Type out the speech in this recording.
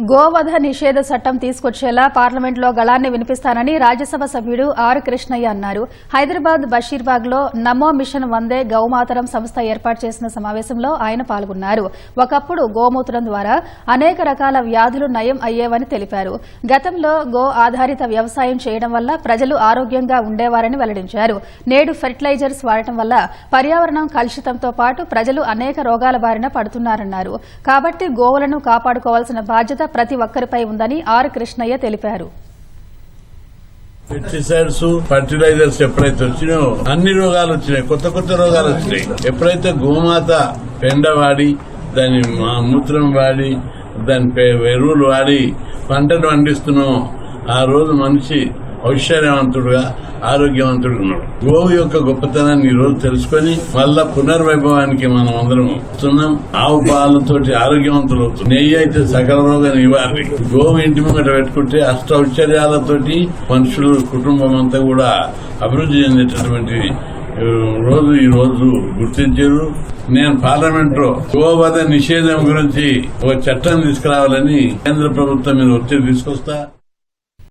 గోవధ నిషేధ చట్టం తీసుకొచ్చేలా పార్లమెంట్లో గళాన్ని వినిపిస్తానని రాజ్యసభ సభ్యుడు ఆర్ కృష్ణయ్య అన్నారు. హైదరాబాద్ బషీర్బాగ్లో నమో మిషన్ వందే గౌమాతరం సంస్థ ఏర్పాటు చేసిన సమావేశంలో ఆయన పాల్గొన్నారు. ఒకప్పుడు గోమూత్రం ద్వారా అనేక రకాల వ్యాధులు నయం అయ్యేవని తెలిపారు. గతంలో గో ఆధారిత వ్యవసాయం చేయడం వల్ల ప్రజలు ఆరోగ్యంగా ఉండేవారని వెల్లడించారు. నేడు ఫెర్టిలైజర్స్ వాడటం వల్ల పర్యావరణం కలుషితంతో పాటు ప్రజలు అనేక రోగాల బారిన పడుతున్నారన్నారు. కాబట్టి గోవులను కాపాడుకోవాల్సిన బాధ్యత ప్రతి ఒక్కరిపై ఉందని ఆర్ కృష్ణయ్య తెలిపారు. పెస్టిసైడ్స్ ఫర్టిలైజర్స్ ఎప్పుడైతే వచ్చినాయో అన్ని రోగాలు వచ్చినాయి. కొత్త కొత్త రోగాలు వచ్చినాయి. ఎప్పుడైతే గోమాత పెండ వాడి దాని మా- మూత్రం వాడి దాని ఎరువులు వాడి పంటను పండిస్తున్నాం ఆ రోజు మనిషి ఐశ్వర్యవంతుడుగా ఆరోగ్యవంతుడు ఉన్నాడు గోవు యొక్క గొప్పతనాన్ని ఈ రోజు తెలుసుకొని మళ్ళా పునర్వైభవానికి మనం అందరం వస్తున్నాం. ఆవు పాలతోటి ఆరోగ్యవంతులు అవుతుంది నెయ్యి అయితే సకల రోగ నివారణ గోవు ఇంటి ముంగట పెట్టుకుంటే అష్ట ఐశ్వర్యాలతోటి మనుషులు కుటుంబం అంతా కూడా అభివృద్ధి చెందేటటువంటి రోజు ఈ రోజు గుర్తించారు. నేను పార్లమెంట్లో గోవధ నిషేధం గురించి ఒక చట్టం తీసుకురావాలని కేంద్ర ప్రభుత్వం మీద ఒత్తిడి తీసుకొస్తా.